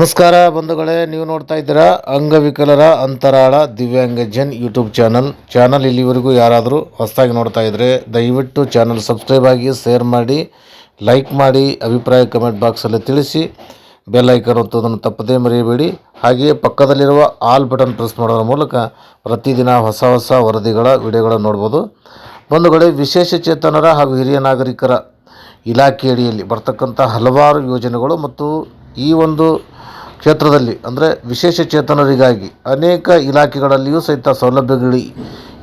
ನಮಸ್ಕಾರ ಬಂಧುಗಳೇ, ನೀವು ನೋಡ್ತಾ ಇದ್ದೀರಾ ಅಂಗವಿಕಲರ ಅಂತರಾಳ ದಿವ್ಯಾಂಗ ಜನ್ ಯೂಟ್ಯೂಬ್ ಚಾನಲ್. ಚಾನಲ್ ಇಲ್ಲಿವರೆಗೂ ಯಾರಾದರೂ ಹೊಸದಾಗಿ ನೋಡ್ತಾ ಇದ್ದರೆ ದಯವಿಟ್ಟು ಚಾನಲ್ ಸಬ್ಸ್ಕ್ರೈಬ್ ಆಗಿ, ಶೇರ್ ಮಾಡಿ, ಲೈಕ್ ಮಾಡಿ, ಅಭಿಪ್ರಾಯ ಕಮೆಂಟ್ ಬಾಕ್ಸಲ್ಲಿ ತಿಳಿಸಿ, ಬೆಲ್ ಐಕನ್ ಒತ್ತೋದನ್ನು ತಪ್ಪದೇ ಮರೆಯಬೇಡಿ. ಹಾಗೆಯೇ ಪಕ್ಕದಲ್ಲಿರುವ ಆಲ್ ಬಟನ್ ಪ್ರೆಸ್ ಮಾಡೋದ್ರ ಮೂಲಕ ಪ್ರತಿದಿನ ಹೊಸ ಹೊಸ ವರದಿಗಳ ವಿಡಿಯೋಗಳನ್ನು ನೋಡ್ಬೋದು. ಬಂಧುಗಳೇ, ವಿಶೇಷ ಚೇತನರ ಹಾಗೂ ಹಿರಿಯ ನಾಗರಿಕರ ಇಲಾಖೆಯಡಿಯಲ್ಲಿ ಬರ್ತಕ್ಕಂಥ ಹಲವಾರು ಯೋಜನೆಗಳು ಮತ್ತು ಈ ಒಂದು ಕ್ಷೇತ್ರದಲ್ಲಿ, ಅಂದರೆ ವಿಶೇಷ ಚೇತನರಿಗಾಗಿ ಅನೇಕ ಇಲಾಖೆಗಳಲ್ಲಿಯೂ ಸಹಿತ ಸೌಲಭ್ಯಗಳು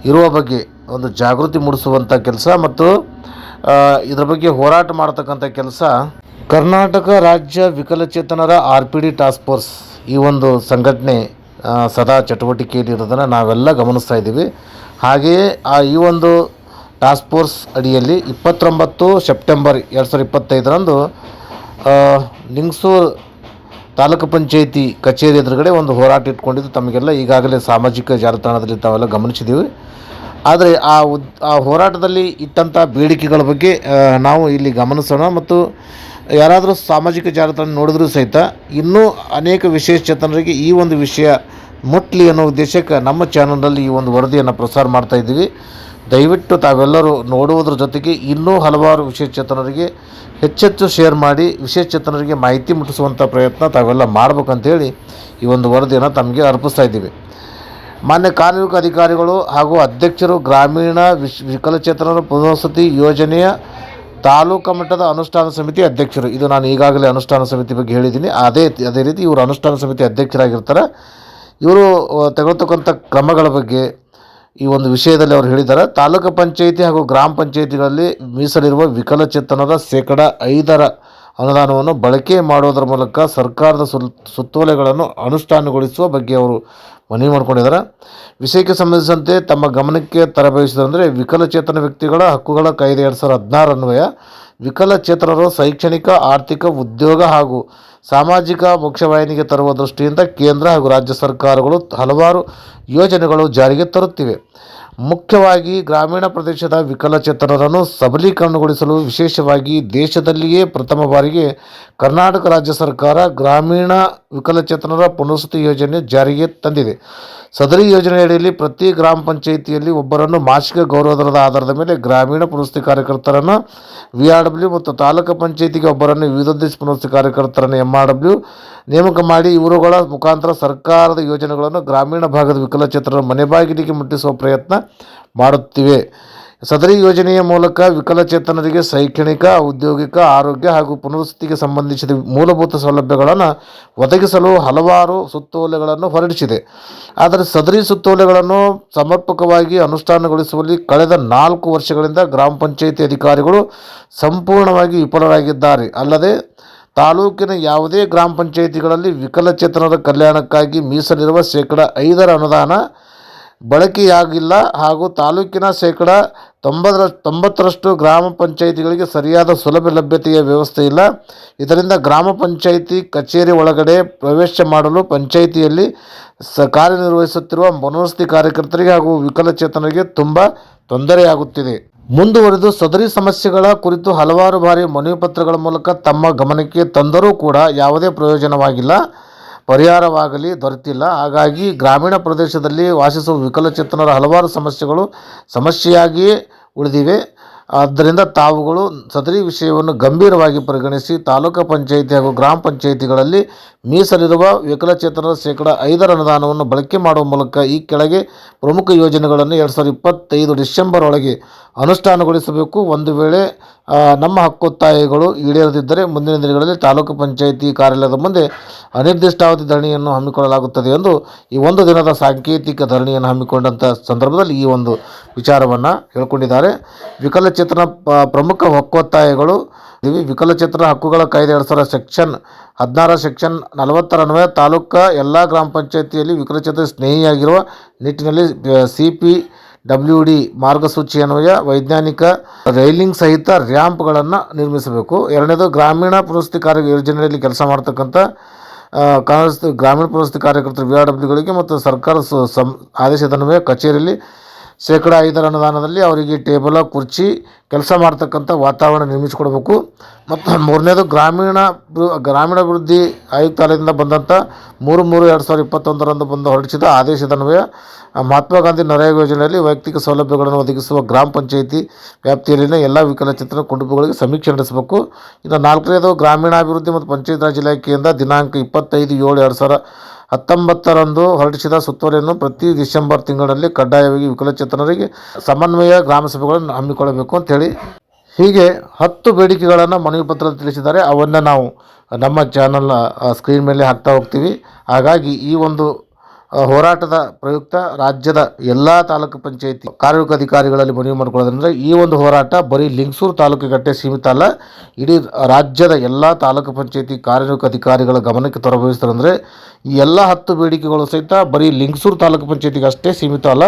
ಇರುವ ಬಗ್ಗೆ ಒಂದು ಜಾಗೃತಿ ಮೂಡಿಸುವಂಥ ಕೆಲಸ ಮತ್ತು ಇದರ ಬಗ್ಗೆ ಹೋರಾಟ ಮಾಡ್ತಕ್ಕಂಥ ಕೆಲಸ ಕರ್ನಾಟಕ ರಾಜ್ಯ ವಿಕಲಚೇತನರ R P D task force ಈ ಒಂದು ಸಂಘಟನೆ ಸದಾ ಚಟುವಟಿಕೆಯಲ್ಲಿ ಇರೋದನ್ನು ನಾವೆಲ್ಲ ಗಮನಿಸ್ತಾ ಇದ್ದೀವಿ. ಹಾಗೆಯೇ ಆ ಈ ಒಂದು ಟಾಸ್ಕ್ ಫೋರ್ಸ್ ಅಡಿಯಲ್ಲಿ ಇಪ್ಪತ್ತೊಂಬತ್ತು ಸೆಪ್ಟೆಂಬರ್ ಎರಡು ಸಾವಿರದ ಇಪ್ಪತ್ತೈದರಂದು ಲಿಂಗಸೂರು ತಾಲೂಕು ಪಂಚಾಯಿತಿ ಕಚೇರಿ ಎದುರುಗಡೆ ಒಂದು ಹೋರಾಟ ಇಟ್ಕೊಂಡಿದ್ದು ತಮಗೆಲ್ಲ ಈಗಾಗಲೇ ಸಾಮಾಜಿಕ ಜಾಲತಾಣದಲ್ಲಿ ತಾವೆಲ್ಲ ಗಮನಿಸಿದ್ದೀವಿ. ಆದರೆ ಆ ಉದ್, ಆ ಹೋರಾಟದಲ್ಲಿ ಇಟ್ಟಂಥ ಬೇಡಿಕೆಗಳ ಬಗ್ಗೆ ನಾವು ಇಲ್ಲಿ ಗಮನಿಸೋಣ ಮತ್ತು ಯಾರಾದರೂ ಸಾಮಾಜಿಕ ಜಾಲತಾಣ ನೋಡಿದ್ರೂ ಸಹಿತ ಇನ್ನೂ ಅನೇಕ ವಿಶೇಷ ಚೇತನರಿಗೆ ಈ ಒಂದು ವಿಷಯ ಮುಟ್ಲಿ ಅನ್ನೋ ಉದ್ದೇಶಕ್ಕೆ ನಮ್ಮ ಚಾನಲ್ನಲ್ಲಿ ಈ ಒಂದು ವರದಿಯನ್ನು ಪ್ರಸಾರ ಮಾಡ್ತಾ ಇದ್ದೀವಿ. ದಯವಿಟ್ಟು ತಾವೆಲ್ಲರೂ ನೋಡುವುದರ ಜೊತೆಗೆ ಇನ್ನೂ ಹಲವಾರು ವಿಶೇಷಚೇತನರಿಗೆ ಹೆಚ್ಚೆಚ್ಚು ಶೇರ್ ಮಾಡಿ ವಿಶೇಷಚೇತನರಿಗೆ ಮಾಹಿತಿ ಮುಟ್ಟಿಸುವಂಥ ಪ್ರಯತ್ನ ತಾವೆಲ್ಲ ಮಾಡ್ಬೇಕಂತೇಳಿ ಈ ಒಂದು ವರದಿಯನ್ನು ತಮಗೆ ಅರ್ಪಿಸ್ತಾ ಇದ್ದೀವಿ. ಮಾನ್ಯ ಕಾರ್ಮಿಕ ಅಧಿಕಾರಿಗಳು ಹಾಗೂ ಅಧ್ಯಕ್ಷರು ಗ್ರಾಮೀಣ ವಿಶ್, ವಿಕಲಚೇತನರ ಪುನರ್ವಸತಿ ಯೋಜನೆಯ ತಾಲೂಕು ಮಟ್ಟದ ಅನುಷ್ಠಾನ ಸಮಿತಿ ಅಧ್ಯಕ್ಷರು. ಇದು ನಾನು ಈಗಾಗಲೇ ಅನುಷ್ಠಾನ ಸಮಿತಿ ಬಗ್ಗೆ ಹೇಳಿದ್ದೀನಿ. ಅದೇ ಅದೇ ರೀತಿ ಇವರು ಅನುಷ್ಠಾನ ಸಮಿತಿ ಅಧ್ಯಕ್ಷರಾಗಿರ್ತಾರೆ. ಇವರು ತೆಗೆದುತಕ್ಕಂಥ ಕ್ರಮಗಳ ಬಗ್ಗೆ ಈ ಒಂದು ವಿಷಯದಲ್ಲಿ ಅವರು ಹೇಳಿದ್ದಾರೆ, ತಾಲೂಕು ಪಂಚಾಯಿತಿ ಹಾಗೂ ಗ್ರಾಮ ಪಂಚಾಯಿತಿಗಳಲ್ಲಿ ಮೀಸಲಿರುವ ವಿಕಲಚೇತನರ ಶೇಕಡ ಐದರ ಅನುದಾನವನ್ನು ಬಳಕೆ ಮಾಡುವುದರ ಮೂಲಕ ಸರ್ಕಾರದ ಸುಲ್, ಸುತ್ತೋಲೆಗಳನ್ನು ಅನುಷ್ಠಾನಗೊಳಿಸುವ ಬಗ್ಗೆ ಅವರು ಮನವಿ ಮಾಡಿಕೊಂಡಿದ್ದಾರೆ. ವಿಷಯಕ್ಕೆ ಸಂಬಂಧಿಸಿದಂತೆ ತಮ್ಮ ಗಮನಕ್ಕೆ ತರಬಯಸಿದಂದರೆ ವಿಕಲಚೇತನ ವ್ಯಕ್ತಿಗಳ ಹಕ್ಕುಗಳ ಕಾಯ್ದೆ ಎರಡು ಸಾವಿರದ ಹದಿನಾರು ಅನ್ವಯ, ವಿಕಲಚೇತನರು ಶೈಕ್ಷಣಿಕ, ಆರ್ಥಿಕ, ಉದ್ಯೋಗ ಹಾಗೂ ಸಾಮಾಜಿಕ ಮುಖ್ಯವಾಹಿನಿಗೆ ತರುವ ದೃಷ್ಟಿಯಿಂದ ಕೇಂದ್ರ ಹಾಗೂ ರಾಜ್ಯ ಸರ್ಕಾರಗಳು ಹಲವಾರು ಯೋಜನೆಗಳು ಜಾರಿಗೆ ತರುತ್ತಿವೆ. ಮುಖ್ಯವಾಗಿ ಗ್ರಾಮೀಣ ಪ್ರದೇಶದ ವಿಕಲಚೇತನರನ್ನು ಸಬಲೀಕರಣಗೊಳಿಸಲು ವಿಶೇಷವಾಗಿ ದೇಶದಲ್ಲಿಯೇ ಪ್ರಥಮ ಬಾರಿಗೆ ಕರ್ನಾಟಕ ರಾಜ್ಯ ಸರ್ಕಾರ ಗ್ರಾಮೀಣ ವಿಕಲಚೇತನರ ಪುನರ್ವಸತಿ ಯೋಜನೆ ಜಾರಿಗೆ ತಂದಿದೆ. ಸದರಿ ಯೋಜನೆಯಡಿಯಲ್ಲಿ ಪ್ರತಿ ಗ್ರಾಮ ಪಂಚಾಯಿತಿಯಲ್ಲಿ ಒಬ್ಬರನ್ನು ಮಾಸಿಕ ಗೌರವಧನದ ಆಧಾರದ ಮೇಲೆ ಗ್ರಾಮೀಣ ಪುನರ್ವಸತಿ ಕಾರ್ಯಕರ್ತರನ್ನು ವಿ ಆರ್ ಡಬ್ಲ್ಯೂ ಮತ್ತು ತಾಲೂಕು ಪಂಚಾಯಿತಿಗೆ ಒಬ್ಬರನ್ನು ವಿವಿಧೋದ್ದೇಶ ಪುನರ್ವಸತಿ ಕಾರ್ಯಕರ್ತರನ್ನು ಎಂ ಆರ್ ನೇಮಕ ಮಾಡಿ ಇವರುಗಳ ಮುಖಾಂತರ ಸರ್ಕಾರದ ಯೋಜನೆಗಳನ್ನು ಗ್ರಾಮೀಣ ಭಾಗದ ವಿಕಲಚೇತನರ ಮನೆ ಬಾಗಿಲಿಗೆ ಮುಟ್ಟಿಸುವ ಪ್ರಯತ್ನ ಮಾಡುತ್ತಿವೆ. ಸದರಿ ಯೋಜನೆಯ ಮೂಲಕ ವಿಕಲಚೇತನರಿಗೆ ಶೈಕ್ಷಣಿಕ, ಔದ್ಯೋಗಿಕ, ಆರೋಗ್ಯ ಹಾಗೂ ಪುನರ್ವಸತಿಗೆ ಸಂಬಂಧಿಸಿದ ಮೂಲಭೂತ ಸೌಲಭ್ಯಗಳನ್ನು ಒದಗಿಸಲು ಹಲವಾರು ಸುತ್ತೋಲೆಗಳನ್ನು ಹೊರಡಿಸಿದೆ. ಆದರೆ ಸದರಿ ಸುತ್ತೋಲೆಗಳನ್ನು ಸಮರ್ಪಕವಾಗಿ ಅನುಷ್ಠಾನಗೊಳಿಸುವಲ್ಲಿ ಕಳೆದ ನಾಲ್ಕು ವರ್ಷಗಳಿಂದ ಗ್ರಾಮ ಪಂಚಾಯಿತಿ ಅಧಿಕಾರಿಗಳು ಸಂಪೂರ್ಣವಾಗಿ ವಿಫಲರಾಗಿದ್ದಾರೆ. ಅಲ್ಲದೆ, ತಾಲೂಕಿನ ಯಾವುದೇ ಗ್ರಾಮ ಪಂಚಾಯಿತಿಗಳಲ್ಲಿ ವಿಕಲಚೇತನರ ಕಲ್ಯಾಣಕ್ಕಾಗಿ ಮೀಸಲಿರುವ ಶೇಕಡ ಐದರ ಅನುದಾನ ಬಳಕೆಯಾಗಿಲ್ಲ ಹಾಗೂ ತಾಲೂಕಿನ ಶೇಕಡ ತೊಂಬತ್ತರ ತೊಂಬತ್ತರಷ್ಟು ಗ್ರಾಮ ಪಂಚಾಯಿತಿಗಳಿಗೆ ಸರಿಯಾದ ಸುಲಭ ಲಭ್ಯತೆಯ ವ್ಯವಸ್ಥೆ ಇಲ್ಲ. ಇದರಿಂದ ಗ್ರಾಮ ಪಂಚಾಯಿತಿ ಕಚೇರಿ ಒಳಗಡೆ ಪ್ರವೇಶ ಮಾಡಲು ಪಂಚಾಯಿತಿಯಲ್ಲಿ ಸ ಕಾರ್ಯನಿರ್ವಹಿಸುತ್ತಿರುವ ಮನೋಸ್ಥಿ ಕಾರ್ಯಕರ್ತರಿಗೆ ಹಾಗೂ ವಿಕಲಚೇತನರಿಗೆ ತುಂಬ ತೊಂದರೆಯಾಗುತ್ತಿದೆ. ಮುಂದುವರೆದು ಸದರಿ ಸಮಸ್ಯೆಗಳ ಕುರಿತು ಹಲವಾರು ಬಾರಿ ಮನವಿ ಪತ್ರಗಳ ಮೂಲಕ ತಮ್ಮ ಗಮನಕ್ಕೆ ತಂದರೂ ಕೂಡ ಯಾವುದೇ ಪ್ರಯೋಜನವಾಗಿಲ್ಲ. ಪರಿಹಾರವಾಗಲಿ ದೊರೆತಿಲ್ಲ. ಹಾಗಾಗಿ ಗ್ರಾಮೀಣ ಪ್ರದೇಶದಲ್ಲಿ ವಾಸಿಸುವ ವಿಕಲಚೇತನರ ಹಲವಾರು ಸಮಸ್ಯೆಗಳು ಸಮಸ್ಯೆಯಾಗಿಯೇ ಉಳಿದಿವೆ. ಆದ್ದರಿಂದ ತಾವುಗಳು ಸದರಿ ವಿಷಯವನ್ನು ಗಂಭೀರವಾಗಿ ಪರಿಗಣಿಸಿ ತಾಲೂಕು ಪಂಚಾಯಿತಿ ಹಾಗೂ ಗ್ರಾಮ ಪಂಚಾಯಿತಿಗಳಲ್ಲಿ ಮೀಸಲಿರುವ ವಿಕಲಚೇತನರ ಶೇಕಡ ಐದರ ಅನುದಾನವನ್ನು ಬಳಕೆ ಮಾಡುವ ಮೂಲಕ ಈ ಕೆಳಗೆ ಪ್ರಮುಖ ಯೋಜನೆಗಳನ್ನು ಎರಡು ಸಾವಿರದ ಇಪ್ಪತ್ತೈದು ಡಿಸೆಂಬರ್ ಒಳಗೆ ಅನುಷ್ಠಾನಗೊಳಿಸಬೇಕು. ಒಂದು ವೇಳೆ ನಮ್ಮ ಹಕ್ಕೊತ್ತಾಯಗಳು ಈಡೇರದಿದ್ದರೆ ಮುಂದಿನ ದಿನಗಳಲ್ಲಿ ತಾಲೂಕು ಪಂಚಾಯಿತಿ ಕಾರ್ಯಾಲಯದ ಮುಂದೆ ಅನಿರ್ದಿಷ್ಟಾವಧಿ ಧರಣಿಯನ್ನು ಹಮ್ಮಿಕೊಳ್ಳಲಾಗುತ್ತದೆ ಎಂದು ಈ ಒಂದು ದಿನದ ಸಾಂಕೇತಿಕ ಧರಣಿಯನ್ನು ಹಮ್ಮಿಕೊಂಡಂಥ ಸಂದರ್ಭದಲ್ಲಿ ಈ ಒಂದು ವಿಚಾರವನ್ನು ಹೇಳ್ಕೊಂಡಿದ್ದಾರೆ. ವಿಕಲಚೇತನ ಪ್ರಮುಖ ಹಕ್ಕೊತ್ತಾಯಗಳು ಇವೆ ವಿಕಲಚೇತನ ಹಕ್ಕುಗಳ ಕಾಯ್ದೆ ಎರಡು ಸಾವಿರ ಸೆಕ್ಷನ್ ಹದಿನಾರ ಸೆಕ್ಷನ್ ನಲವತ್ತರ ಅನ್ವಯ ತಾಲೂಕಾ ಎಲ್ಲ ಗ್ರಾಮ ಪಂಚಾಯಿತಿಯಲ್ಲಿ ವಿಕಲಚೇತನ ಸ್ನೇಹಿಯಾಗಿರುವ ನಿಟ್ಟಿನಲ್ಲಿ ಸಿ ಪಿ ಡಬ್ಲ್ಯೂ ಡಿ ಮಾರ್ಗಸೂಚಿ ಅನ್ವಯ ವೈಜ್ಞಾನಿಕ ರೈಲಿಂಗ್ ಸಹಿತ ರ್ಯಾಂಪ್ಗಳನ್ನು ನಿರ್ಮಿಸಬೇಕು. ಎರಡನೇದು ಗ್ರಾಮೀಣ ಪುನಸ್ತಿ ಕಾರ್ಯ ಯೋಜನೆಯಲ್ಲಿ ಕೆಲಸ ಮಾಡ್ತಕ್ಕಂಥ ಕಾಂಗ್ರೆಸ್ ಗ್ರಾಮೀಣ ಪುನಸ್ತಿ ಕಾರ್ಯಕರ್ತರು ವಿ ಆರ್ ಡಬ್ಲ್ಯೂಗಳಿಗೆ ಮತ್ತು ಸರ್ಕಾರ ಸು ಆದೇಶದ ಅನ್ವಯ ಕಚೇರಿಯಲ್ಲಿ ಶೇಕಡ ಐದರ ಅನುದಾನದಲ್ಲಿ ಅವರಿಗೆ ಟೇಬಲ, ಕುರ್ಚಿ ಕೆಲಸ ಮಾಡ್ತಕ್ಕಂಥ ವಾತಾವರಣ ನಿರ್ಮಿಸಿಕೊಡ್ಬೇಕು. ಮತ್ತು ಮೂರನೇದು ಗ್ರಾಮೀಣ ಗ್ರಾಮೀಣಾಭಿವೃದ್ಧಿ ಆಯುಕ್ತಾಲಯದಿಂದ ಬಂದಂಥ ಮೂರು ಮೂರು ಎರಡು ಸಾವಿರದ ಇಪ್ಪತ್ತೊಂದರಂದು ಬಂದು ಹೊರಡಿಸಿದ ಆದೇಶದನ್ವಯ ಮಹಾತ್ಮ ಗಾಂಧಿ ನರೇಗಾ ಯೋಜನೆಯಲ್ಲಿ ವೈಯಕ್ತಿಕ ಸೌಲಭ್ಯಗಳನ್ನು ಒದಗಿಸುವ ಗ್ರಾಮ ಪಂಚಾಯಿತಿ ವ್ಯಾಪ್ತಿಯಲ್ಲಿನ ಎಲ್ಲ ವಿಕಲಚೇತನ ಕುಟುಂಬಗಳಿಗೆ ಸಮೀಕ್ಷೆ ನಡೆಸಬೇಕು. ಇನ್ನು ನಾಲ್ಕನೇದು ಗ್ರಾಮೀಣಾಭಿವೃದ್ಧಿ ಮತ್ತು ಪಂಚಾಯತ್ ರಾಜ್ ಇಲಾಖೆಯಿಂದ ದಿನಾಂಕ ಇಪ್ಪತ್ತೈದು ಏಳು ಎರಡು ಸಾವಿರ ಹತ್ತೊಂಬತ್ತರಂದು ಹೊರಡಿಸಿದ ಸುತ್ತೋಲೆಯನ್ನು ಪ್ರತಿ ಡಿಸೆಂಬರ್ ತಿಂಗಳಲ್ಲಿ ಕಡ್ಡಾಯವಾಗಿ ವಿಕಲಚೇತನರಿಗೆ ಸಮನ್ವಯ ಗ್ರಾಮಸಭೆಗಳನ್ನು ಹಮ್ಮಿಕೊಳ್ಳಬೇಕು ಅಂತೇಳಿ ಹೀಗೆ ಹತ್ತು ಬೇಡಿಕೆಗಳನ್ನು ಮನವಿ ಪತ್ರದಲ್ಲಿ ತಿಳಿಸಿದ್ದಾರೆ. ಅವನ್ನು ನಾವು ನಮ್ಮ ಚಾನಲ್ನ ಸ್ಕ್ರೀನ್ ಮೇಲೆ ಹಾಕ್ತಾ ಹೋಗ್ತೀವಿ. ಹಾಗಾಗಿ ಈ ಒಂದು ಹೋರಾಟದ ಪ್ರಯುಕ್ತ ರಾಜ್ಯದ ಎಲ್ಲ ತಾಲೂಕು ಪಂಚಾಯತಿ ಕಾರ್ಮಿಕ ಅಧಿಕಾರಿಗಳಲ್ಲಿ ಮನವಿ ಮಾಡಿಕೊಳ್ಳೋದ್ರಿಂದ ಈ ಒಂದು ಹೋರಾಟ ಬರೀ ಲಿಂಗಸೂರು ತಾಲೂಕಿಗಟ್ಟೆ ಸೀಮಿತ ಅಲ್ಲ, ಇಡೀ ರಾಜ್ಯದ ಎಲ್ಲ ತಾಲೂಕು ಪಂಚಾಯತಿ ಕಾರ್ಮಿಕ ಅಧಿಕಾರಿಗಳ ಗಮನಕ್ಕೆ ತರಬಯಸ್ತಾರೆ ಅಂದರೆ ಈ ಎಲ್ಲ ಹತ್ತು ಬೇಡಿಕೆಗಳು ಸಹಿತ ಬರೀ ಲಿಂಗಸೂರು ತಾಲೂಕು ಪಂಚಾಯತಿಗೆ ಅಷ್ಟೇ ಸೀಮಿತ ಅಲ್ಲ,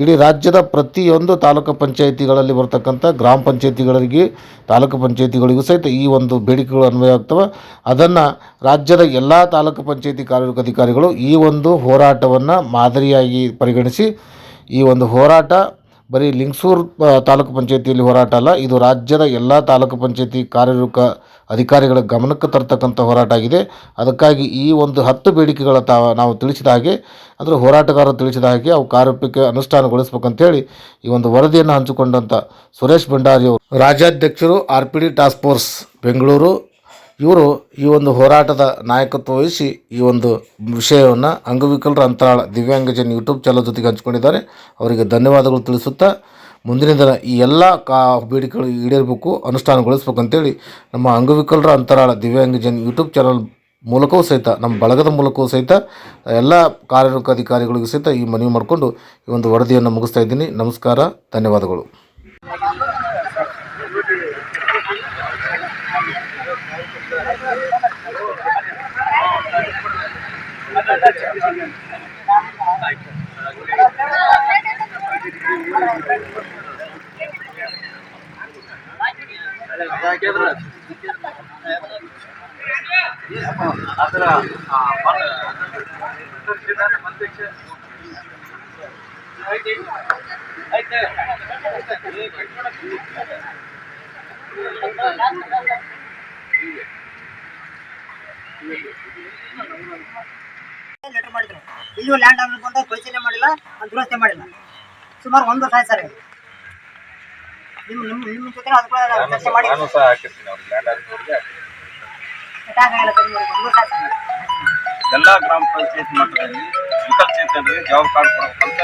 ಇಡೀ ರಾಜ್ಯದ ಪ್ರತಿಯೊಂದು ತಾಲೂಕು ಪಂಚಾಯಿತಿಗಳಲ್ಲಿ ಬರ್ತಕ್ಕಂಥ ಗ್ರಾಮ ಪಂಚಾಯತಿಗಳಿಗೆ, ತಾಲೂಕು ಪಂಚಾಯತಿಗಳಿಗೂ ಸಹಿತ ಈ ಒಂದು ಬೇಡಿಕೆಗಳು ಅನ್ವಯ ಆಗ್ತವೆ. ಅದನ್ನು ರಾಜ್ಯದ ಎಲ್ಲ ತಾಲೂಕು ಪಂಚಾಯತಿ ಕಾರ್ಮಿಕ ಅಧಿಕಾರಿಗಳು ಈ ಒಂದು ಹೋರಾಟವನ್ನು ಮಾದರಿಯಾಗಿ ಪರಿಗಣಿಸಿ, ಈ ಒಂದು ಹೋರಾಟ ಬರೀ ಲಿಂಗಸೂರು ತಾಲೂಕು ಪಂಚಾಯತಿಯಲ್ಲಿ ಹೋರಾಟ ಅಲ್ಲ, ಇದು ರಾಜ್ಯದ ಎಲ್ಲ ತಾಲೂಕು ಪಂಚಾಯತಿ ಕಾರ್ಮಿಕ ಅಧಿಕಾರಿಗಳ ಗಮನಕ್ಕೆ ತರ್ತಕ್ಕಂಥ ಹೋರಾಟ ಆಗಿದೆ. ಅದಕ್ಕಾಗಿ ಈ ಒಂದು ಹತ್ತು ಬೇಡಿಕೆಗಳ ತಾವ ನಾವು ತಿಳಿಸಿದ ಹಾಗೆ, ಅಂದರೆ ಹೋರಾಟಗಾರರು ತಿಳಿಸಿದ ಹಾಗೆ ಅವು ಕಾರ್ಯಕ್ಕೆ ಅನುಷ್ಠಾನಗೊಳಿಸ್ಬೇಕಂತೇಳಿ ಈ ಒಂದು ವರದಿಯನ್ನು ಹಂಚಿಕೊಂಡಂಥ ಸುರೇಶ್ ಭಂಡಾರಿಯವರು ರಾಜ್ಯಾಧ್ಯಕ್ಷರು R P D task force, Bengaluru, ಇವರು ಈ ಒಂದು ಹೋರಾಟದ ನಾಯಕತ್ವ ವಹಿಸಿ ಈ ಒಂದು ವಿಷಯವನ್ನು ಅಂಗವಿಕಲರ ಅಂತರಾಳ ದಿವ್ಯಾಂಗಜನ್ ಯೂಟ್ಯೂಬ್ ಚಾನಲ್ ಜೊತೆಗೆ ಹಂಚಿಕೊಂಡಿದ್ದಾರೆ. ಅವರಿಗೆ ಧನ್ಯವಾದಗಳು ತಿಳಿಸುತ್ತಾ ಮುಂದಿನ ದಿನ ಈ ಎಲ್ಲ ಕಾ ಬೇಡಿಕೆಗಳು ಈಡೇರಬೇಕು ಅನುಷ್ಠಾನಗೊಳಿಸ್ಬೇಕು ಅಂತೇಳಿ ನಮ್ಮ ಅಂಗವಿಕಲರ ಅಂತರಾಳ ದಿವ್ಯಾಂಗಜನ್ ಯೂಟ್ಯೂಬ್ ಚಾನಲ್ ಮೂಲಕವೂ ಸಹಿತ, ನಮ್ಮ ಬಳಗದ ಮೂಲಕವೂ ಸಹಿತ, ಎಲ್ಲ ಕಾರ್ಮಿಕ ಅಧಿಕಾರಿಗಳಿಗೂ ಸಹಿತ ಈ ಮನವಿ ಮಾಡಿಕೊಂಡು ಈ ಒಂದು ವರದಿಯನ್ನು ಮುಗಿಸ್ತಾ ಇದ್ದೀನಿ. ನಮಸ್ಕಾರ, ಧನ್ಯವಾದಗಳು. ಲೆಟರ್ ಮಾಡಿದ್ರು. ಇಲ್ಲೂ ಲ್ಯಾಂಡ್ ಅನ್ಕೊಂಡು ಪರಿಶೀಲನೆ ಮಾಡಿಲ್ಲ ದುರಸ್ತಿ ಮಾಡಿಲ್ಲ. ಸುಮಾರು ಒಂದು ವರ್ಷ ಆಯ್ತು ಸರ್ ನಿಮ್ಮ ನಿಮ್ಮ ನಿಮ್ಮ ಜೊತೆ ಅದು ಕೂಡ ಚರ್ಚೆ ಮಾಡಿ. ಒಂದು ವರ್ಷ ಆಯ್ತು. ಎಲ್ಲಾ ಗ್ರಾಮ ಪಂಚಾಯತ್ ಮಟ್ಟದಲ್ಲಿ ವಿಕಲಚೇತನರಿಗೆ ಜಾಬ್ ಕಾರ್ಡ್ ಕೊಡ್ಬೇಕಂತ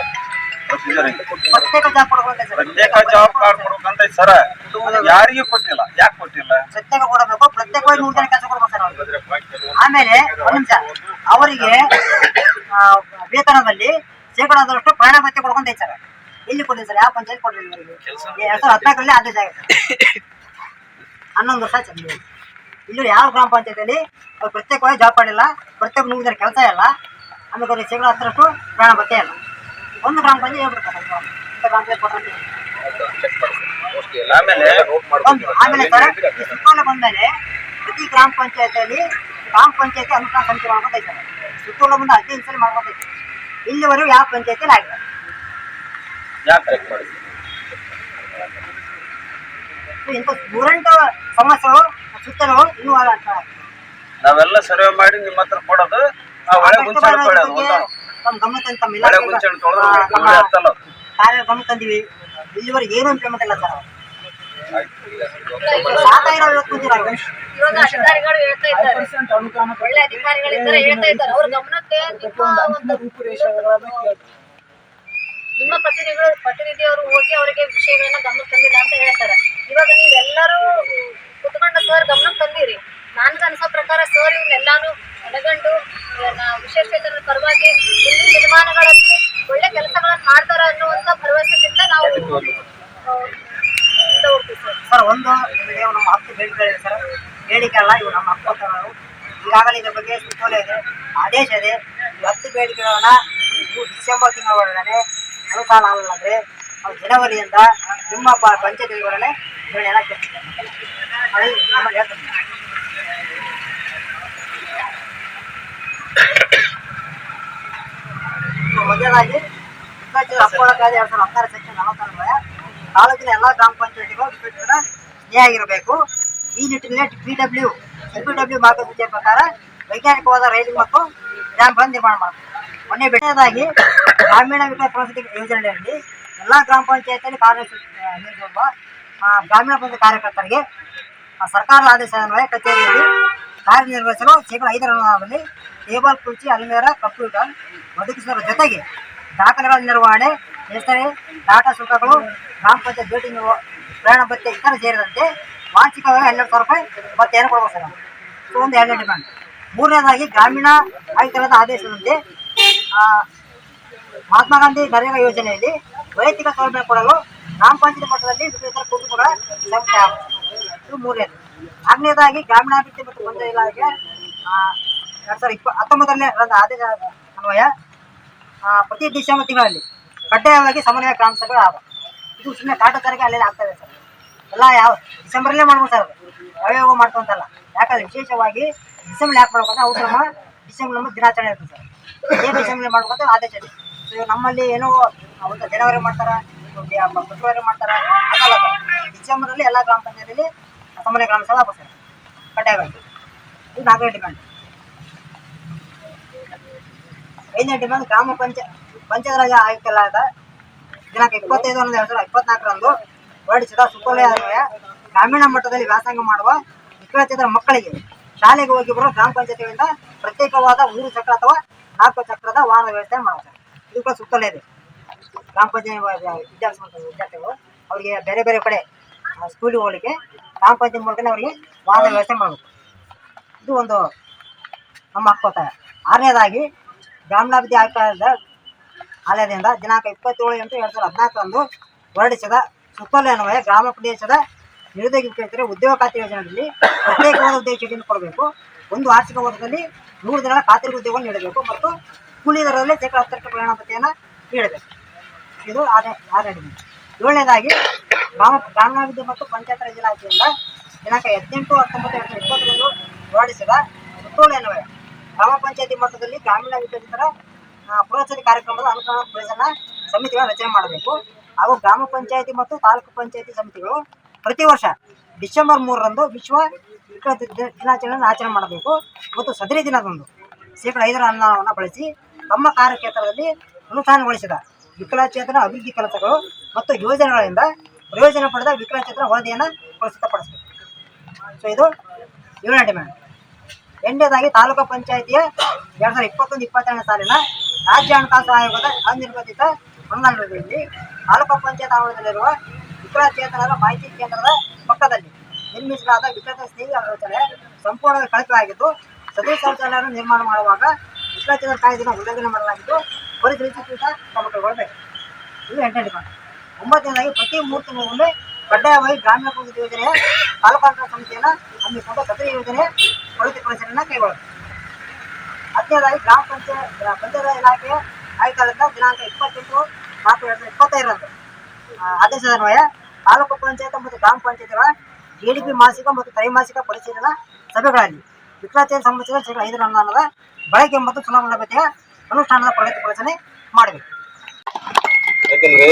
ಪ್ರೊಸೀಜರ್ ಇದೆ ಪ್ರತ್ಯೇಕ ಜಾಬ್ ಸರ್ ಪ್ರತ್ಯೇಕ ಜಾಬ್ ಕಾರ್ಡ್ ಕೊಡ್ಬೇಕಂತ ಐತೆ ಸರ್ ಯಾರಿಗೂ ಕೊಟ್ಟಿಲ್ಲ. ಯಾಕೆ ಕೊಟ್ಟಿಲ್ಲ? ಪ್ರತ್ಯೇಕ ಕೊಡಬೇಕು ಪ್ರತ್ಯೇಕವಾಗಿ ನೂತನ ಜನ ಕೆಲಸ ಕೊಡ್ಬೇಕು ಸರ್ ಅವ್ರಿಗೆ ಆಮೇಲೆ ಒಂದು ನಿಮಿಷ ಅವರಿಗೆ ಆ, ವೇತನದಲ್ಲಿ ಶೇಕಡಾದಷ್ಟು ಪ್ರಾಣ ಭತ್ಯೆ ಕೊಡ್ಕೊಂತ ಐತೆ ಸರ್ ಎಲ್ಲಿ ಕೊಡ್ಲಿ ಸರ್? ಯಾವ ಪಂಚಾಯತ್ ಕೊಡ್ಲಿಲ್ಲ ಇವರಿಗೆ ಎರಡ್ ಸಾವಿರದ ಹದಿನಾಲ್ಕರಲ್ಲಿ ಆದೇಶ ಆಗಿದೆ ಹನ್ನೊಂದು ವರ್ಷ ಇಲ್ಲಿ ಯಾವ ಗ್ರಾಮ ಪಂಚಾಯತಿಯಲ್ಲಿ ಅವ್ರು ಪ್ರತ್ಯೇಕವಾಗಿ ಜಾಬ್ ಮಾಡಿಲ್ಲ ಪ್ರತ್ಯೇಕ ನೂರು ಜನ ಕೆಲಸ ಇಲ್ಲ ಆಮೇಲೆ ಅವ್ರಿಗೆ ಶೇಕಡ ಹತ್ತರಷ್ಟು ಪ್ರಯಾಣ ಭತ್ಯೆ ಇಲ್ಲ. ಒಂದು ಗ್ರಾಮ ಪಂಚಾಯತ್ ಹೇಳ್ಬಿಡ್ತಾರೆ ಇಂಥ ಗ್ರಾಮ. ಪಂಚಾಯತ್ ಕೊಟ್ಟಂತೆ ಆಮೇಲೆ ಆಮೇಲೆ ಸರ್ ಈ ಸುತ್ತೋಲೆ ಬಂದ್ಮೇಲೆ ಪ್ರತಿ ಗ್ರಾಮ ಪಂಚಾಯತಿಯಲ್ಲಿ ಗ್ರಾಮ ಪಂಚಾಯತಿ ಅನುಷ್ಠಾನ ಸಮಿತಿ ಮಾಡ್ಕೊಂತ ಇದ್ದಾರೆ. ಸುತ್ತೋಲೆ ಬಂದು ಹದಿನೈದು ಸಲ ಮಾಡ್ಕೊಂತ ಇದ್ದಾರೆ. ಇಲ್ಲಿವರೆಗೂ ಯಾವ ಪಂಚಾಯತಿಯಲ್ಲಿ ಆಗಿಲ್ಲ. ಇಂಥ ದುರಂತ ಸಮಸ್ಯೆಗಳು ಸುತ್ತಲೂ ಇನ್ನೂ ಅಂತ. ನಾವೆಲ್ಲ ಸರ್ವೆ ಮಾಡಿ ನಿಮ್ಮ ಹತ್ರ ಕೊಡೋದು ಆ ಗುಂಚಣ ತೊಳೆಯೋದು ಗಮನ ತಂದು ತಮ್ಮ ನಮ್ಮ ಅದು. ಕಾರ್ಯ ಗಮನ ತಂದಿವಿ ಇಲ್ಲಿವರೆಗೆ ಏನು ಇಂಪ್ಲಿಮೆಂಟ್ ಇಲ್ಲ ಸರ್ ಆಯ್ತು. ಸಾಕಾಗಿರೋ ಇವತ್ತು ಕೂತಿರೋ ಇವಾಗ ಅಧಿಕಾರಿಗಳು ಹೇಳ್ತಾ ಇದ್ದಾರೆ. ಒಳ್ಳೆ ಅಧಿಕಾರಿಗಳಿದ್ದಾರೆ ಹೇಳ್ತಾ ಇದ್ದಾರೆ. ಅವ್ರ ಗಮನಕ್ಕೆ ನಿಮ್ಮ ಪ್ರತಿನಿಧಿಗಳು ಪ್ರತಿನಿಧಿಯವರು ಹೋಗಿ ಅವರಿಗೆ ವಿಷಯಗಳನ್ನ ಗಮನಕ್ಕೆ ತಂದಿಲ್ಲ ಅಂತ ಹೇಳ್ತಾರೆ. ಇವಾಗ ನೀವೆಲ್ಲರೂ ಕುತ್ಕೊಂಡ ಸರ್ ಗಮನಕ್ಕೆ ತಂದಿರಿ. ನನ್ಗೆ ಅನ್ಸೋ ಪ್ರಕಾರ ಸರ್ ಇವನ್ನೆಲ್ಲಾನು ಮನಗಂಡು ನಾ- ವಿಶೇಷಚೇತನರ ಪರವಾಗಿ ಮುಂದಿನ ದಿನಮಾನಗಳಲ್ಲಿ ಒಳ್ಳೆ ಕೆಲಸಗಳನ್ನು ಮಾಡ್ತಾರ ಅನ್ನುವಂತ ಭರವಸೆಯಿಂದ ನಾವು ಸರ್, ಒಂದು, ನಿಮಗೆ ನಮ್ಮ ಹತ್ತು ಬೇಡಿಕೆಗಳಿದೆ ಸರ್. ಬೇಡಿಕೆ ಅಲ್ಲ ಇವು ನಮ್ಮ ಹಕ್ಕು ಅಂತ ನಾವು ಈಗಾಗಲೇ ಇದ್ರ ಬಗ್ಗೆ ಸುತ್ತೋಲೆ ಇದೆ. ಆದೇಶ ಇದೆ. ಹತ್ತು ಬೇಡಿಕೆಗಳನ್ನ ನೀವು ಡಿಸೆಂಬರ್ ತಿಂಗಳ ಒಳಗಡೆ ಅನುಷ್ಠಾನ ಆಗಲಾದ್ರೆ ನಾವು ಜನವರಿಯಿಂದ ನಿಮ್ಮ ಪ- ಒಳಗಡೆ ಹೇಳಿ, ನಮ್ಮ ಕೇಳ್ತೀವಿ ಅದು ನಮ್ಮಲ್ಲಿ ಹೇಳ್ತೀನಿ ಮೊದಲಾಗಿ ಇಪ್ಪತ್ತು ಎರಡು ಸಾವಿರದ ಹತ್ತಾರು ಸೆಕ್ಷನ್ ನಲವತ್ತಾರು ತಾಲೂಕಿನ ಎಲ್ಲ ಗ್ರಾಮ ಪಂಚಾಯತಿಗಳು ಸ್ನೇಹ ಆಗಿರಬೇಕು. ಈ ನಿಟ್ಟಿನಲ್ಲಿ P W L P W ಮಾರ್ಗಸೂಚಿಯ ಪ್ರಕಾರ ವೈಜ್ಞಾನಿಕವಾದ ರೈಲು ಮತ್ತು ರ್ಯಾಂಪ್ಗಳನ್ನು ನಿರ್ಮಾಣ ಮಾಡಬೇಕು. ಮೊನ್ನೆ ಬೆಟ್ಟದಾಗಿ ಗ್ರಾಮೀಣ ವಿಕಾಸ ವಸತಿ ಯೋಜನೆಯಲ್ಲಿ ಎಲ್ಲ ಗ್ರಾಮ ಪಂಚಾಯತಿಯಲ್ಲಿ ಕಾರ್ಯನಿರ್ವಹಿಸುವ ಗ್ರಾಮೀಣ ಪಂಚಾಯತ್ ಕಾರ್ಯಕರ್ತರಿಗೆ ಸರ್ಕಾರದ ಆದೇಶ ಅನ್ವಯ ಕಚೇರಿಯಲ್ಲಿ ಕಾರ್ಯನಿರ್ವಹಿಸಲು ಶೇಕಡ ಐದರ ಅನುದಾನದಲ್ಲಿ ಟೇಬಲ್, ಕುರ್ಚಿ, ಅಲ್ಮೇರ, ಕಂಪ್ಯೂಟರ್ ಒದಗಿಸುವ ಜೊತೆಗೆ ದಾಖಲೆಗಳ ನಿರ್ವಹಣೆ ಹೆಸರೆ ಡಾಟಾ ಶುಲ್ಕಗಳು ಗ್ರಾಮ ಪಂಚಾಯತ್ ಭೇಟಿ ಪ್ರಯಾಣ ಭತ್ಯೆ ಇತರ ಸೇರಿದಂತೆ ವಾರ್ಷಿಕವಾಗಿ ಹನ್ನೆರಡು ಸಾವಿರ ರೂಪಾಯಿ ಭತ್ತೆಯನ್ನು ಕೊಡಬೇಕು ಸರ್. ಇದು ಒಂದು ಎರಡನೇ ಡಿಮ್ಯಾಂಡ್ ಮೂರನೇದಾಗಿ ಗ್ರಾಮೀಣ ಆಯುಕ್ತರಾದ ಆದೇಶದಂತೆ ಮಹಾತ್ಮ ಗಾಂಧಿ ನರೇಗಾ ಯೋಜನೆಯಲ್ಲಿ ವೈಯಕ್ತಿಕ ಸೌಲಭ್ಯ ಕೊಡಲು ಗ್ರಾಮ ಪಂಚಾಯತ್ ಮಟ್ಟದಲ್ಲಿ ವಿಕಲಿತರ ಕುಟುಂಬಗಳ ಸಂಖ್ಯೆ. ಇದು ಮೂರನೇದು ನಾಲ್ಕನೇದಾಗಿ ಗ್ರಾಮೀಣಾಭಿವೃದ್ಧಿ ಮತ್ತು ಪಂಚಾಯತ್ ಇಲಾಖೆ ಎರಡ್ ಸಾವಿರದ ಇಪ್ಪ ಹತ್ತೊಂಬತ್ತರನೇ ಆದ ಆದೇಶ ಅನ್ವಯ ಪ್ರತಿ ಡಿಸೆಂಬರ್ ತಿಂಗಳಲ್ಲಿ ಕಡ್ಡಾಯವಾಗಿ ಸಮನ್ವಯ ಗ್ರಾಮ ಸಭೆ ಆಗ ಇದು ಸುಮ್ಮನೆ ಕಾಟಚಾರಕ್ಕೆ ಅಲ್ಲೇ ಆಗ್ತಾ ಇದೆ ಸರ್. ಎಲ್ಲ ಯಾವ ಡಿಸೆಂಬರಲ್ಲೇ ಮಾಡ್ಬೋದು ಸರ್. ಯಾವ್ಯಾವ ಮಾಡ್ಕೊಂತಲ್ಲ ಯಾಕಂದ್ರೆ ವಿಶೇಷವಾಗಿ ಡಿಸೆಂಬರ್ ಯಾಕೆ ಮಾಡ್ಬೇಕು ಅಂದ್ರೆ ಅವ್ರು ನಮ್ಮ ಡಿಸೆಂಬರ್ ನಮ್ಮ ದಿನಾಚರಣೆ ಇರ್ತದೆ ಸರ್. ಏನು ಡಿಸೆಂಬರ್ ಮಾಡ್ಬೇಕಂತ ಆದೇಶ ಇದೆ. ಸೊ ನಮ್ಮಲ್ಲಿ ಏನೋ ಒಂದು ಜನವರಿ ಮಾಡ್ತಾರ ಫೆಬ್ರವರಿ ಮಾಡ್ತಾರ ಆಗಲ್ಲ ಸರ್. ಡಿಸೆಂಬರಲ್ಲಿ ಎಲ್ಲ ಗ್ರಾಮ ಪಂಚಾಯತಿಯಲ್ಲಿ ಸಮನ್ವಯ ಗ್ರಾಮ ಆಗ್ಬೋದು ಸರ್ ಕಡ್ಡಾಯವಾಗಿ ಇದು ನಾಲ್ಕನೇ ಡಿಮ್ಯಾಂಡ್ ಐದನೇ ಡಿಮ್ಯಾಂಡ್ ಗ್ರಾಮ ಪಂಚ ಪಂಚಾಯತ್ ರಾಜ್ ಆಯುಕ್ತರಾದ ದಿನಾಂಕ ಇಪ್ಪತ್ತೈದು ಒಂದು ಎರಡು ಸಾವಿರದ ಇಪ್ಪತ್ನಾಲ್ಕರಂದು ಹೊರಡಿಸಿದ ಸುತ್ತೋಲೆಯ ಅನ್ವಯ ಗ್ರಾಮೀಣ ಮಟ್ಟದಲ್ಲಿ ವ್ಯಾಸಂಗ ಮಾಡುವ ವಿಕಲಚೇತರ ಮಕ್ಕಳಿಗೆ ಶಾಲೆಗೆ ಹೋಗಿ ಬರುವ ಗ್ರಾಮ ಪಂಚಾಯತಿಯಿಂದ ಪ್ರತ್ಯೇಕವಾದ ಮೂರು ಚಕ್ರ ಅಥವಾ ನಾಲ್ಕು ಚಕ್ರದ ವಾಹನ ವ್ಯವಸ್ಥೆ ಮಾಡುತ್ತಾರೆ ಇದು ಕೂಡ ಸುತ್ತಲೇ ಇದೆ. ಗ್ರಾಮ ಪಂಚಾಯತ್ ವಿದ್ಯಾರ್ಥಿ ವಿದ್ಯಾರ್ಥಿಗಳು, ಅವರಿಗೆ ಬೇರೆ ಬೇರೆ ಕಡೆ ಸ್ಕೂಲಿಗೆ ಹೋಗ್ಲಿಕ್ಕೆ ಗ್ರಾಮ ಪಂಚಾಯತ್ ಮೂಲಕ ಅವರಿಗೆ ವಾಹನ ವ್ಯವಸ್ಥೆ ಮಾಡಬೇಕು. ಇದು ಒಂದು ನಮ್ಮ ಹಕ್ಕು ಒತ್ತಾಯ ಆರನೇದಾಗಿ ಗ್ರಾಮೀಣಾಭಿವೃದ್ಧಿ ಆಯುಕ್ತ ಆಲಯದಿಂದ ದಿನಾಂಕ ಇಪ್ಪತ್ತೇಳು ಎಂಟು ಎರಡು ಸಾವಿರದ ಹದಿನಾಲ್ಕರಂದು ಹೊರಡಿಸಿದ ಸುತ್ತೋಲೆ ಅನ್ವಯ ಗ್ರಾಮ ಪ್ರದೇಶದ ನಿರುದ್ಯೋಗಿ ವಿಕೇತರಿಗೆ ಉದ್ಯೋಗ ಖಾತೆ ಯೋಜನೆಯಲ್ಲಿ ಪ್ರತ್ಯೇಕವಾದ ಉದ್ಯೋಗ ಚೀಟಿಯನ್ನು ಕೊಡಬೇಕು. ಒಂದು ವಾರ್ಷಿಕ ವರ್ಷದಲ್ಲಿ ನೂರು ದಿನಗಳ ಖಾತ್ರಿ ಉದ್ಯೋಗವನ್ನು ನೀಡಬೇಕು ಮತ್ತು ಕೂಲಿ ದರದಲ್ಲಿ ಶೇಕಡ ಹತ್ತರಷ್ಟು ಪ್ರಯಾಣ ನೀಡಬೇಕು. ಇದು ಆರನೇ ಆರನೇ. ಏಳನೇದಾಗಿ ಗ್ರಾಮೀಣಾಭಿವೃದ್ಧಿ ಮತ್ತು ಪಂಚಾಯತ್ ಇಲಾಖೆಯಿಂದ ದಿನಾಂಕ ಹದಿನೆಂಟು, ಹತ್ತೊಂಬತ್ತು, ಎರಡು ಸಾವಿರದ ಇಪ್ಪತ್ತರಂದು ಹೊರಡಿಸಿದ ಸುತ್ತೋಲೆ ಅನ್ವಯ ಗ್ರಾಮ ಪಂಚಾಯತಿ ಮಟ್ಟದಲ್ಲಿ ಗ್ರಾಮೀಣ ವಿಕಸಿತರ ಪುರಸ್ಕೃತಿ ಕಾರ್ಯಕ್ರಮದ ಪ್ರಯೋಜನ ಸಮಿತಿಗಳ ರಚನೆ ಮಾಡಬೇಕು. ಹಾಗೂ ಗ್ರಾಮ ಪಂಚಾಯತಿ ಮತ್ತು ತಾಲೂಕು ಪಂಚಾಯತಿ ಸಮಿತಿಗಳು ಪ್ರತಿ ವರ್ಷ ಡಿಸೆಂಬರ್ ಮೂರರಂದು ವಿಶ್ವ ದಿನಾಚರಣೆಯನ್ನು ಆಚರಣೆ ಮಾಡಬೇಕು. ಮತ್ತು ಸದರಿ ದಿನದಂದು ಶೇಕಡ ಐದರ ಅನುದಾನವನ್ನು ಬಳಸಿ ತಮ್ಮ ಕಾರ್ಯಕ್ಷೇತ್ರದಲ್ಲಿ ಅನುಷ್ಠಾನಗೊಳಿಸಿದ ವಿಕಲಚೇತನ ಅಭಿವೃದ್ಧಿ ಕೆಲಸಗಳು ಮತ್ತು ಯೋಜನೆಗಳಿಂದ ಪ್ರಯೋಜನ ಪಡೆದ ವಿಕಲಚೇತನ ವರದಿಯನ್ನು ಪ್ರಸ್ತುತಪಡಿಸಬೇಕು. ಸೊ ಇದು ಏಳನೇ ಡಿಮ್ಯಾಂಡ್ ಎಂಟನೇದಾಗಿ ತಾಲೂಕು ಪಂಚಾಯಿತಿಯ ಎರಡ್ ಸಾವಿರದ ಇಪ್ಪತ್ತೊಂದು, ಇಪ್ಪತ್ತೆರಡನೇ ಸಾಲಿನ ರಾಜ್ಯ ಹಣಕಾಸು ಆಯೋಗದ ಅನಿರ್ಬಂಧಿತ ಅನುದಾನದಲ್ಲಿ ತಾಲೂಕು ಪಂಚಾಯತ್ ಆವರಣದಲ್ಲಿರುವ ವಿಕಲಚೇತನರ ಮಾಹಿತಿ ಕೇಂದ್ರದ ಪಕ್ಕದಲ್ಲಿ ನಿರ್ಮಿಸಲಾದ ವಿಕಲ ಸ್ನೇಹಿ ಆಲೋಚನೆ ಸಂಪೂರ್ಣ ಕಳಪೆಯಾಗಿದ್ದು ಸದರಿ ಶೌಚಾಲಯವನ್ನು ನಿರ್ಮಾಣ ಮಾಡುವಾಗ ವಿಕಲಚೇತನ ಕಾಯ್ದೆಯನ್ನು ಉಲ್ಲಂಘನೆ ಮಾಡಲಾಗಿದ್ದು ಪರಿಶೀಲಿಸಿ ಕ್ರಮ ಕೈಗೊಳ್ಳಬೇಕು. ಇದು ಎಂಟನೇ ಡಿಮಾಂಡ್ ಒಂಬತ್ತನೇದಾಗಿ ಪ್ರತಿ ಮೂರು ತಿಂಗಳಿಗೊಮ್ಮೆ ಕಡ್ಡಾಯವಾಗಿ ಗ್ರಾಮೀಣ ಅಭಿವೃದ್ಧಿ ಯೋಜನೆಯ ಸಂಸ್ಥೆಯನ್ನು ಸಮಿತಿಯನ್ನು ಹಮ್ಮಿಕೊಂಡು ಸದರಿ ಯೋಜನೆ ಪ್ರಗತಿ ಪರಿಶೀಲನೆ ಕೈಗೊಳ್ಳುತ್ತೆ ಹತ್ತನೇದಾಗಿ ಗ್ರಾಮ ಪಂಚಾಯತ್ ಪಂಚಾಯತ್ ಇಲಾಖೆಯ ಆಯುಕ್ತರಿಂದ ದಿನಾಂಕ ಇಪ್ಪತ್ತೆಂಟು ನಾಲ್ಕು ಎರಡು ಸಾವಿರದ ಇಪ್ಪತ್ತೈದರಂದು. ಆ, ಆದೇಶದ ಅನ್ವಯ ತಾಲೂಕು ಪಂಚಾಯತ್ ಮತ್ತು ಗ್ರಾಮ ಪಂಚಾಯತ್ಗಳ ಪಿ ಮಾಸಿಕ ಮತ್ತು ತ್ರೈಮಾಸಿಕ ಪರಿಶೀಲನಾ ಸಭೆಗಳಲ್ಲಿ ವಿಕಲಚೇತನ ಸಂಬಂಧಿಸಿದ ಶೇಕಡ ಐದರ ಅನುದಾನದ ಬಳಕೆ ಮತ್ತು ಚುನಾವಣಾ ಅನುಷ್ಠಾನದ ಪ್ರಗತಿ ಪರಿಶೀಲನೆ ಮಾಡಬೇಕು. ಯಾಕಂದ್ರೆ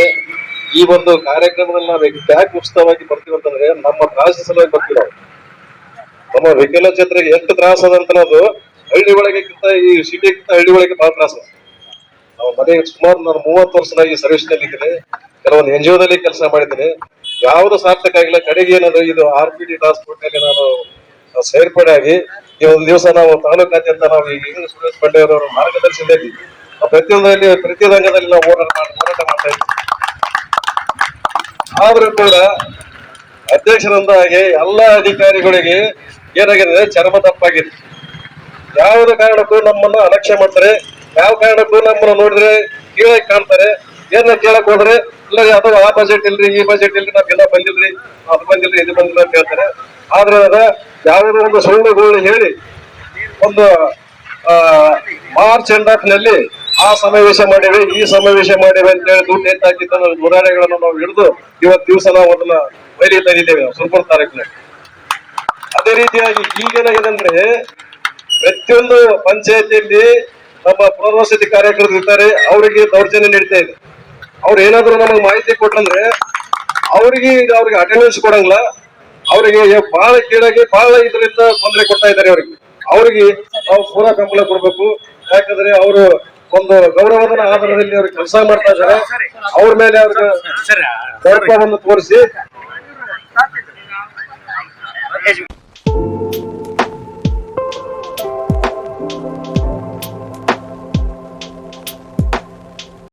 ಈ ಒಂದು ಕಾರ್ಯಕ್ರಮದಲ್ಲಿ ನಾವು ಯಾಕೆ ಉತ್ಸವವಾಗಿ ಬರ್ತೀವಿ ಅಂತಂದ್ರೆ ನಮ್ಮ ತ್ರಾಸ ಸಲುವಾಗಿ ಬರ್ತೀವಿ ನಾವು. ನಮ್ಮ ವಿಕಲಚೇತರಿಗೆ ಎಷ್ಟು ತ್ರಾಸ ಅದ ಅಂತ ಅನ್ನೋದು ಹಳ್ಳಿ ಒಳಗಿಂತ ಈ ಸಿಟಿಗಿಂತ ಹಳ್ಳಿ ಒಳಗೆ ಬಹಳ ತ್ರಾಸ. ನಾವು ಮನೆಗೆ ಸುಮಾರು ನಾನು ಮೂವತ್ತು ವರ್ಷದ ಈ ಸರ್ವಿಸ್ನಲ್ಲಿ ಇದ್ದೀನಿ. ಕೆಲವೊಂದು ಎನ್ ಜಿ ದಲ್ಲಿ ಕೆಲಸ ಮಾಡಿದ್ದೀನಿ. ಯಾವುದು ಸಾರ್ಥಕ ಆಗಿಲ್ಲ, ಕಡೆಗೆ ಏನದು ಇದು ಆರ್ ಪಿ ಡಿ ಟ್ರಾನ್ಸ್ಪೋರ್ಟ್ನಲ್ಲಿ ನಾನು ಸೇರ್ಪಡೆ ಆಗಿ ಈ ಒಂದು ದಿವಸ ನಾವು ತಾಲೂಕಾದ್ಯಂತ ನಾವು ಈ ಇಂಗ್ಲಿಷ್ ಸುರೇಶ್ ಬಂಡೆಯವರವರ ಮಾರ್ಗದರ್ಶನದಲ್ಲಿ ಪ್ರತಿಯೊಂದರಲ್ಲಿ ಪ್ರತಿ ರಂಗದಲ್ಲಿ ನಾವು ಹೋರಾಟ ಹೋರಾಟ ಮಾಡ್ತಾ ಇದ್ದೀವಿ. ಆದ್ರೂ ಕೂಡ ಅಧ್ಯಕ್ಷರಿಂದ ಎಲ್ಲ ಅಧಿಕಾರಿಗಳಿಗೆ ಏನಾಗಿದೆ? ಚರ್ಮ ತಪ್ಪಾಗಿದೆ. ಯಾವುದೇ ಕಾರಣಕ್ಕೂ ನಮ್ಮನ್ನು ಅಲಕ್ಷ್ಯ ಮಾಡ್ತಾರೆ. ಯಾವ ಕಾರಣಕ್ಕೂ ನಮ್ಮನ್ನು ನೋಡಿದ್ರೆ ಕೀಳಾಗಿ ಕಾಣ್ತಾರೆ. ಏನ ಕೇಳಕ್ ಹೋದ್ರೆ ಇಲ್ಲ ಅಥವಾ ಆ ಬಜೆಟ್ ಇಲ್ರಿ, ಈ ಬಜೆಟ್ ಇಲ್ರಿ ನಾವೆಲ್ಲ ಬಂದಿಲ್ರಿ, ಅದು ಬಂದಿಲ್ರಿ, ಇದು ಬಂದಿಲ್ಲ ಅಂತ ಹೇಳ್ತಾರೆ. ಆದ್ರೆ ಅದ ಯಾವುದೋ ಒಂದು ಸುಳ್ಳುಗಳು ಹೇಳಿ ಒಂದು ಮಾರ್ಚ್ ಎಂಡ್ ಆಫ್ನಲ್ಲಿ ಆ ಸಮಾವೇಶ ಮಾಡಿವೆ ಈ ಸಮಾವೇಶ ಮಾಡಿವೆ ಅಂತ ಹೇಳಿ ದುಡ್ಡು ಎತ್ತಾಕಿದ್ದ ಉದಾಹರಣೆಗಳನ್ನು ನಾವು ಹಿಡಿದು ಇವತ್ತು ದಿವಸ ನಾವು ಅದನ್ನ ಬಯಲಿಗೆ ತಂದಿದ್ದೇವೆ ನಾವು ಸುರ್ಪುರ ತಾರೀಕಿನಲ್ಲಿ ಅದೇ ರೀತಿಯಾಗಿ ಈಗೇನಾಗಿದೆ ಪ್ರತಿಯೊಂದು ಪಂಚಾಯತಿಯಲ್ಲಿ ನಮ್ಮ ಪುನರ್ವಸತಿ ಕಾರ್ಯಕರ್ತರು ಇರ್ತಾರೆ ಅವರಿಗೆ ದೌರ್ಜನ್ಯ ನೀಡ್ತಾ ಇದೆ. ಅವ್ರು ಏನಾದ್ರು ನಮಗೆ ಮಾಹಿತಿ ಕೊಟ್ರಂದ್ರೆ ಅವರಿಗೆ ಅವ್ರಿಗೆ ಅಟೆಂಡೆನ್ಸ್ ಕೊಡಂಗಿಲ್ಲ, ಅವರಿಗೆ ಬಹಳ ಕೀಳಾಗಿ ಬಹಳ ಇದರಿಂದ ತೊಂದರೆ ಕೊಡ್ತಾ ಇದ್ದಾರೆ ಅವ್ರಿಗೆ. ಅವ್ರಿಗೆ ನಾವು ಪೂರಾ ಕಂಬಳ ಕೊಡ್ಬೇಕು, ಯಾಕಂದ್ರೆ ಅವರು ಒಂದು ಗೌರವದ ಆಧಾರದಲ್ಲಿ ಅವ್ರು ಕೆಲಸ ಮಾಡ್ತಾ ಇದ್ದಾರೆ. ಅವ್ರ ಮೇಲೆ ಅವ್ರಿಗೆ ಗೌರವವನ್ನು ತೋರಿಸಿ.